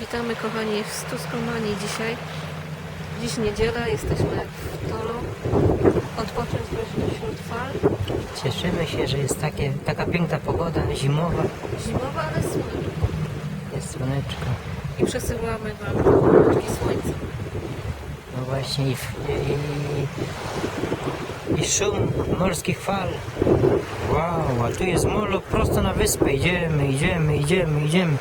Witamy kochani w Stuskomanii dzisiaj. Dziś niedziela, jesteśmy w Tolu. Odpocząć wreszcie wśród fal. Cieszymy się, że jest takie, taka piękna pogoda, zimowa, Zimowa, ale słoneczna. jest słoneczko. I przesyłamy Wam krótki słońca. No właśnie i, i, i szum morskich fal. Wow, a tu jest molo prosto na wyspę. Idziemy, idziemy, idziemy, idziemy.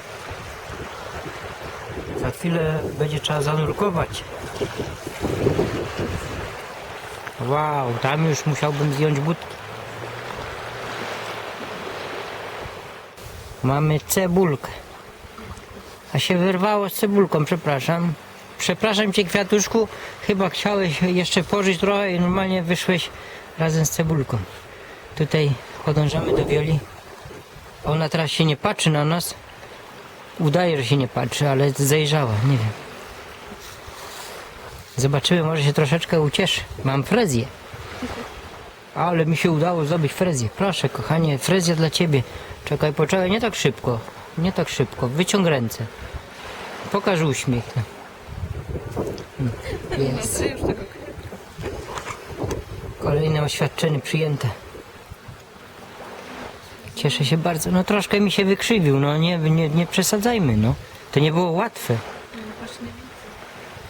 Za chwilę będzie trzeba zanurkować. Wow, tam już musiałbym zdjąć butki. Mamy cebulkę. A się wyrwało z cebulką, przepraszam. Przepraszam cię, kwiatuszku. Chyba chciałeś jeszcze pożyć trochę i normalnie wyszłeś razem z cebulką. Tutaj podążamy do Wioli. Ona teraz się nie patrzy na nas. Udaje, że się nie patrzy, ale zajrzała, nie wiem. Zobaczymy, może się troszeczkę ucieszy. Mam frezję. Ale mi się udało zdobyć frezję. Proszę, kochanie, frezja dla ciebie. Czekaj, poczekaj, nie tak szybko. Nie tak szybko. Wyciąg ręce. Pokaż uśmiech. Tego Kolejne oświadczenie przyjęte. Cieszę się bardzo. No troszkę mi się wykrzywił, no nie, nie, nie przesadzajmy, no. To nie było łatwe.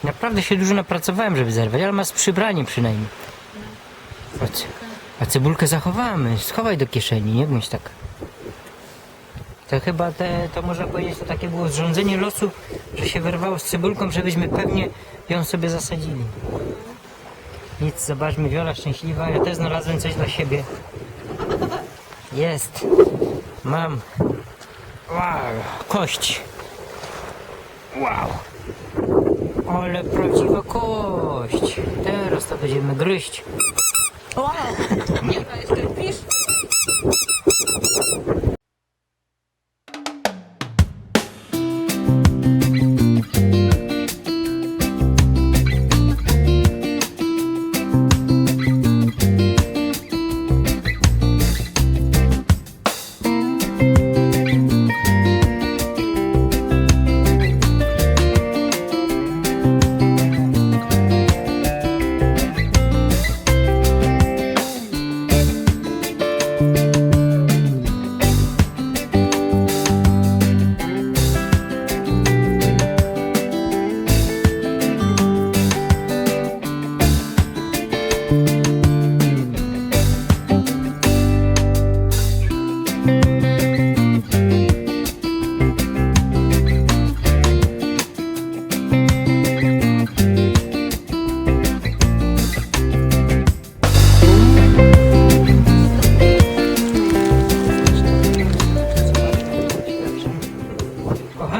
Naprawdę się dużo napracowałem, żeby zerwać, ale ma z przybraniem przynajmniej. Chodź. A cebulkę zachowamy. Schowaj do kieszeni, nie bądź tak. To chyba te, to można powiedzieć, to takie było zrządzenie losu, że się wyrwało z cebulką, żebyśmy pewnie ją sobie zasadzili. Nic, zobaczmy, Wiola szczęśliwa. Ja też znalazłem coś dla siebie. Jest. Mam. Wow, kość. Wow. Ale prawdziwa kość. Teraz to będziemy gryźć. nie ma jeszcze pisz.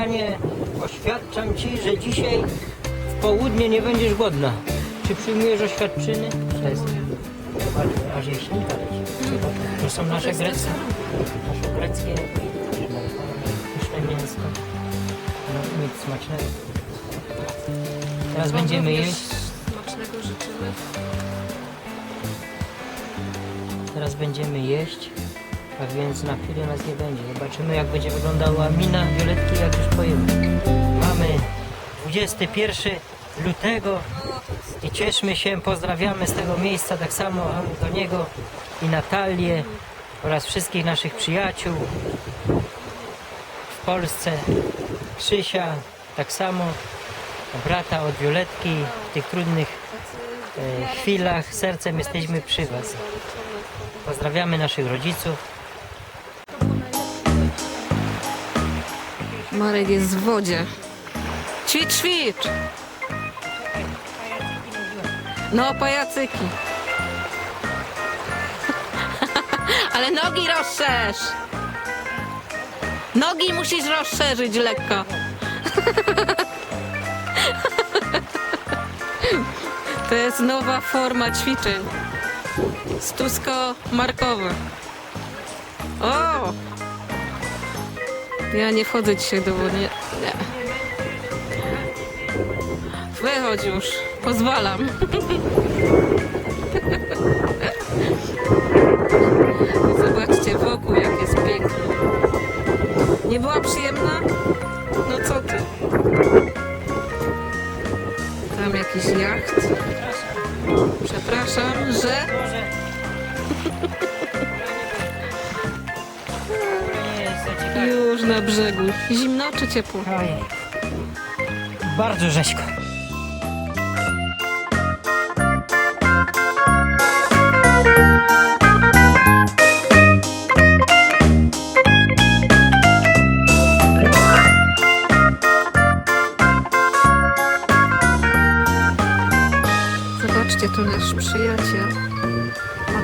Kochanie, oświadczam ci, że dzisiaj w południe nie będziesz głodna. Czy przyjmujesz oświadczyny? Zobacz, aż jeśli To są nasze greckie, nasze greckie pyszne mięsko. No, nic smacznego. Teraz będziemy Również jeść. Smacznego życzymy. Teraz będziemy jeść, więc na chwilę nas nie będzie. Zobaczymy jak będzie wyglądała mina Violetki jak już pojemy. Mamy 21 lutego i cieszmy się, pozdrawiamy z tego miejsca tak samo Antoniego i Natalię oraz wszystkich naszych przyjaciół w Polsce. Krzysia tak samo, brata od Violetki w tych trudnych e, chwilach. Sercem jesteśmy przy Was. Pozdrawiamy naszych rodziców. Marek jest w wodzie. Ćwicz, ćwicz! No, pajacyki. Ale nogi rozszerz! Nogi musisz rozszerzyć lekko. To jest nowa forma ćwiczeń. Stusko markowe. O! Ja nie wchodzę dzisiaj do wody. Nie. Wychodź już. Pozwalam. Zobaczcie wokół, jak jest pięknie. Nie była przyjemna? No co ty? Tam jakiś jacht. Przepraszam, że... Już na brzegu. Zimno czy ciepło? Ojej. Bardzo rzeźko. Zobaczcie, tu nasz przyjaciel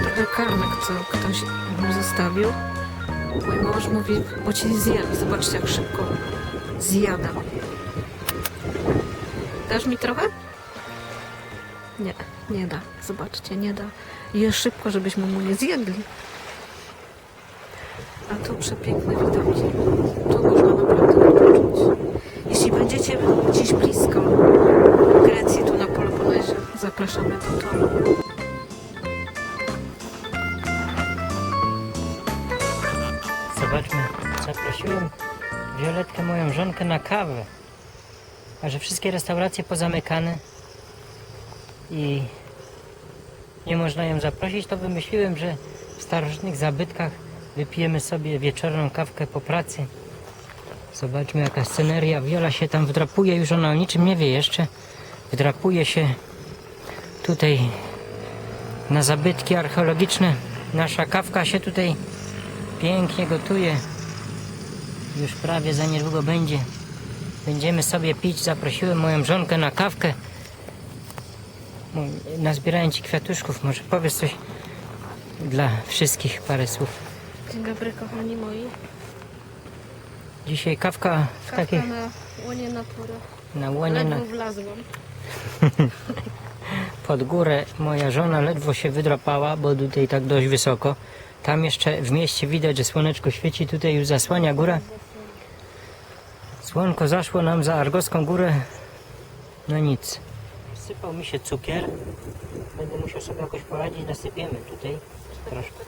trochę karmek, co ktoś mu zostawił. Mój mąż mówi, bo ci zjem. Zobaczcie, jak szybko zjadam. Dasz mi trochę? Nie, nie da. Zobaczcie, nie da. Je szybko, żebyśmy mu nie zjedli. A tu przepiękne widoki. Tu można naprawdę odpocząć. Jeśli będziecie gdzieś blisko Grecji, tu na Peloponezie, zapraszamy do Tolu. Violetkę, moją żonkę, na kawę. A że wszystkie restauracje pozamykane i nie można ją zaprosić, to wymyśliłem, że w starożytnych zabytkach wypijemy sobie wieczorną kawkę po pracy. Zobaczmy jaka sceneria. Wiola się tam wdrapuje, już ona o niczym nie wie jeszcze. Wdrapuje się tutaj na zabytki archeologiczne. Nasza kawka się tutaj pięknie gotuje. Już prawie za niedługo będzie. Będziemy sobie pić. Zaprosiłem moją żonkę na kawkę. Nazbierałem ci kwiatuszków. Może powiesz coś dla wszystkich, parę słów. Dzień dobry, kochani moi. Dzisiaj kawka w takiej na łonie natury. na łonie na, Ledwo wlazłam. pod górę. Moja żona ledwo się wydrapała, bo tutaj tak dość wysoko. Tam jeszcze w mieście widać, że słoneczko świeci. Tutaj już zasłania góra. Słonko zaszło nam za Argoską górę. No nic. Sypał mi się cukier. Będę musiał sobie jakoś poradzić. Nasypiemy tutaj troszkę.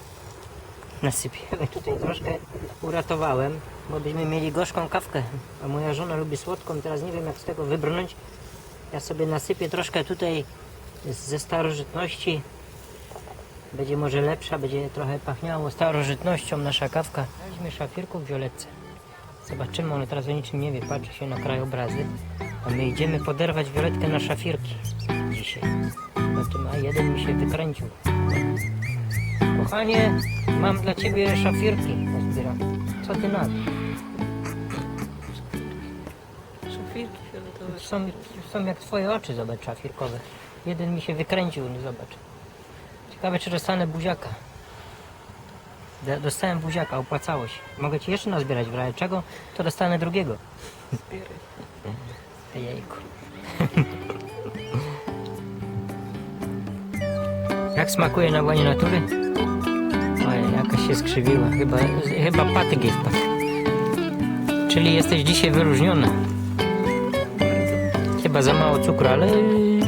Nasypiemy tutaj troszkę. Uratowałem, bo byśmy mieli gorzką kawkę. A moja żona lubi słodką. Teraz nie wiem jak z tego wybrnąć. Ja sobie nasypię troszkę tutaj ze starożytności. Będzie może lepsza, będzie trochę pachniało starożytnością nasza kawka. Weźmy szafirków w violetce. Zobaczymy, ona teraz o niczym nie wie, patrzy się na krajobrazy. A my idziemy poderwać violetkę na szafirki dzisiaj. Zobaczymy, a jeden mi się wykręcił. Kochanie, mam dla ciebie szafirki. Pozbieram. Co ty na to? Szafirki fioletowe. Są, są jak twoje oczy, zobacz, szafirkowe. Jeden mi się wykręcił, no zobacz. Ciekawe, czy dostanę buziaka. Dostałem buziaka, opłacało się. Mogę ci jeszcze nazbierać w razie czego, to dostanę drugiego. Zbieraj. Jejku. Jak smakuje na łonie natury? Oj, jakaś się skrzywiła. Chyba, chyba patyk jej wpadł. Czyli jesteś dzisiaj wyróżniona. Chyba za mało cukru, ale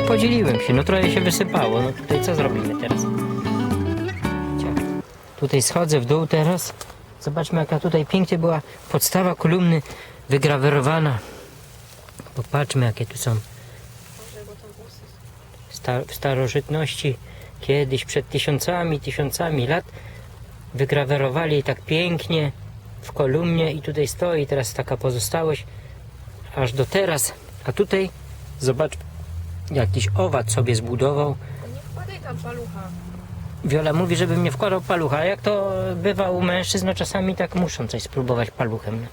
podzieliłem się. No trochę się wysypało. No tutaj co zrobimy teraz? Tutaj schodzę w dół teraz. Zobaczmy jaka tutaj pięknie była podstawa kolumny wygrawerowana. Popatrzmy jakie tu są w starożytności kiedyś przed tysiącami, tysiącami lat wygrawerowali tak pięknie w kolumnie i tutaj stoi teraz taka pozostałość aż do teraz. A tutaj zobacz jakiś owad sobie zbudował. Nie tam palucha. Wiola mówi, żebym nie wkładał palucha, jak to bywa u mężczyzn, no czasami tak muszą coś spróbować paluchem.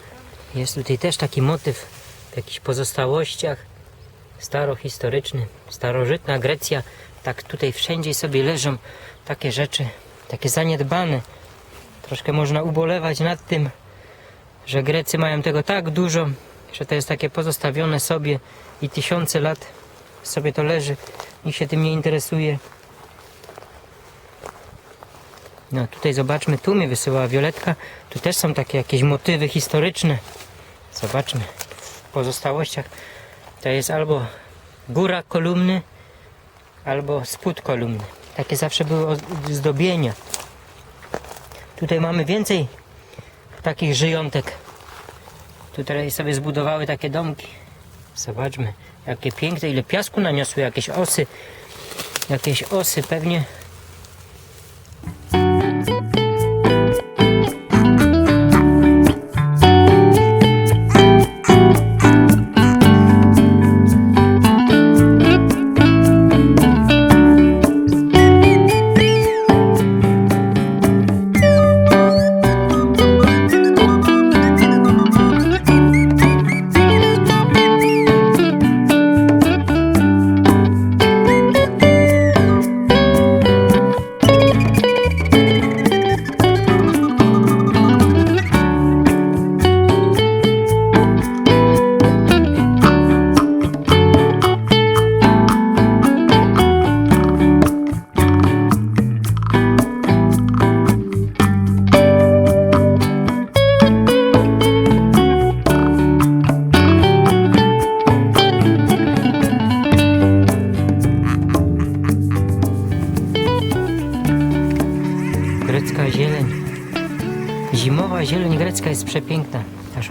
Jest tutaj też taki motyw w jakichś pozostałościach starohistoryczny, starożytna Grecja. Tak tutaj wszędzie sobie leżą takie rzeczy, takie zaniedbane. Troszkę można ubolewać nad tym, że Grecy mają tego tak dużo, że to jest takie pozostawione sobie i tysiące lat sobie to leży, nikt się tym nie interesuje. No tutaj zobaczmy, tu mnie wysyłała Violetka. Tu też są takie jakieś motywy historyczne. Zobaczmy. W pozostałościach to jest albo góra kolumny, albo spód kolumny. Takie zawsze były ozdobienia. Tutaj mamy więcej takich żyjątek. Tutaj sobie zbudowały takie domki. Zobaczmy, jakie piękne, ile piasku naniosły, jakieś osy. Jakieś osy pewnie.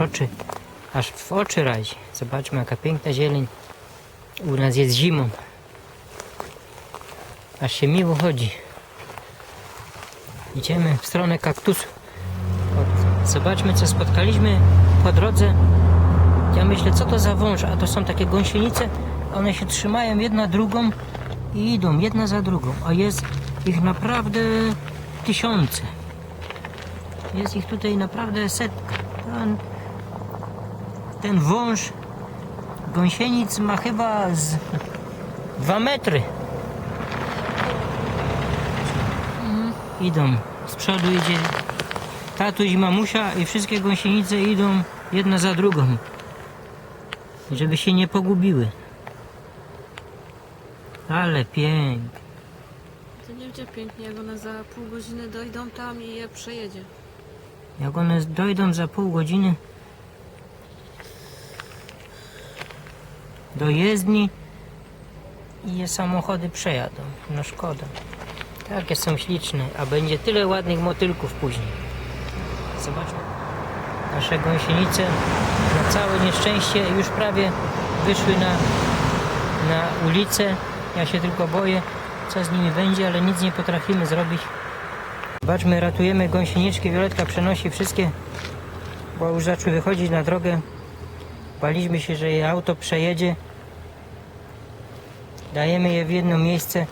Aż oczy, aż w oczy razi. Zobaczmy jaka piękna zieleń. U nas jest zimą. Aż się miło chodzi. Idziemy w stronę kaktusu. Zobaczmy co spotkaliśmy po drodze. Ja myślę co to za wąż, a to są takie gąsienice. One się trzymają jedna drugą i idą jedna za drugą, a jest ich naprawdę tysiące. Jest ich tutaj naprawdę setka. Ten, wąż gąsienic ma chyba z dwa metry. Idą. Z przodu idzie tatuś i mamusia i wszystkie gąsienice idą jedna za drugą. Żeby się nie pogubiły. Ale pięknie. To nie będzie pięknie, jak one za pół godziny dojdą tam i je przejedzie. Jak one dojdą za pół godziny do jezdni i je samochody przejadą. No szkoda. Takie są śliczne, a będzie tyle ładnych motylków później. Zobaczmy. Nasze gąsienice na całe nieszczęście już prawie wyszły na, na ulicę. Ja się tylko boję, co z nimi będzie, ale nic nie potrafimy zrobić. Zobaczmy, ratujemy gąsieniczki. Violetka przenosi wszystkie, bo już zaczęły wychodzić na drogę. Baliśmy się, że jej auto przejedzie. Dajemy je w jedno miejsce.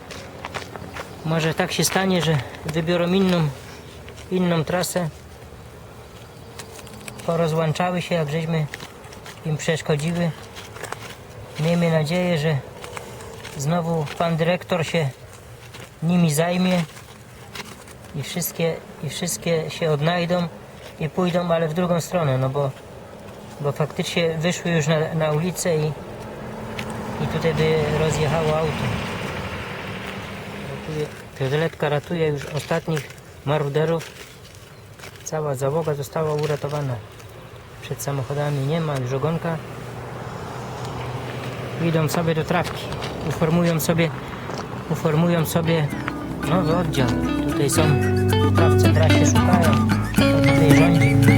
Może tak się stanie, że wybiorą inną, inną trasę. Porozłączały się, jak żeśmy im przeszkodziły. Miejmy nadzieję, że znowu pan dyrektor się nimi zajmie i wszystkie, i wszystkie się odnajdą i pójdą, ale w drugą stronę, no bo, bo faktycznie wyszły już na, na ulicę i, i tutaj by rozjechało auto. Ratuje, Fioletka ratuje już ostatnich maruderów. Cała załoga została uratowana. Przed samochodami nie ma już ogonka. Idą sobie do trawki. Uformują sobie, uformują sobie nowy oddział. Tutaj są teraz się szukają. Tutaj rządzi.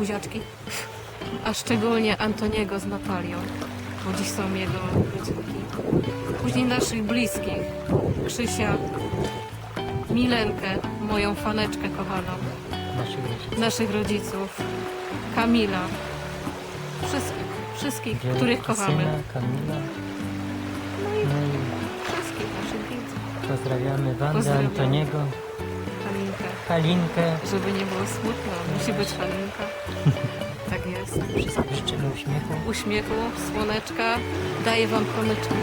Buziaczki. A szczególnie Antoniego z Natalią, bo dziś są jego urodzinki. Później naszych bliskich. Krzysia, Milenkę, moją faneczkę kochaną. Naszych rodziców. naszych rodziców, Kamila, wszystkich, wszystkich, Wielka których kochamy. Syna, Kamila. No i Wszystkich naszych widzów. pozdrawiamy Wandę, Pozdrawiam. Antoniego, Halinkę. Żeby nie było smutno, musi być Halinka. Tak jest. Życzymy uśmiechu. Uśmiechu, słoneczka, daję wam promyczki.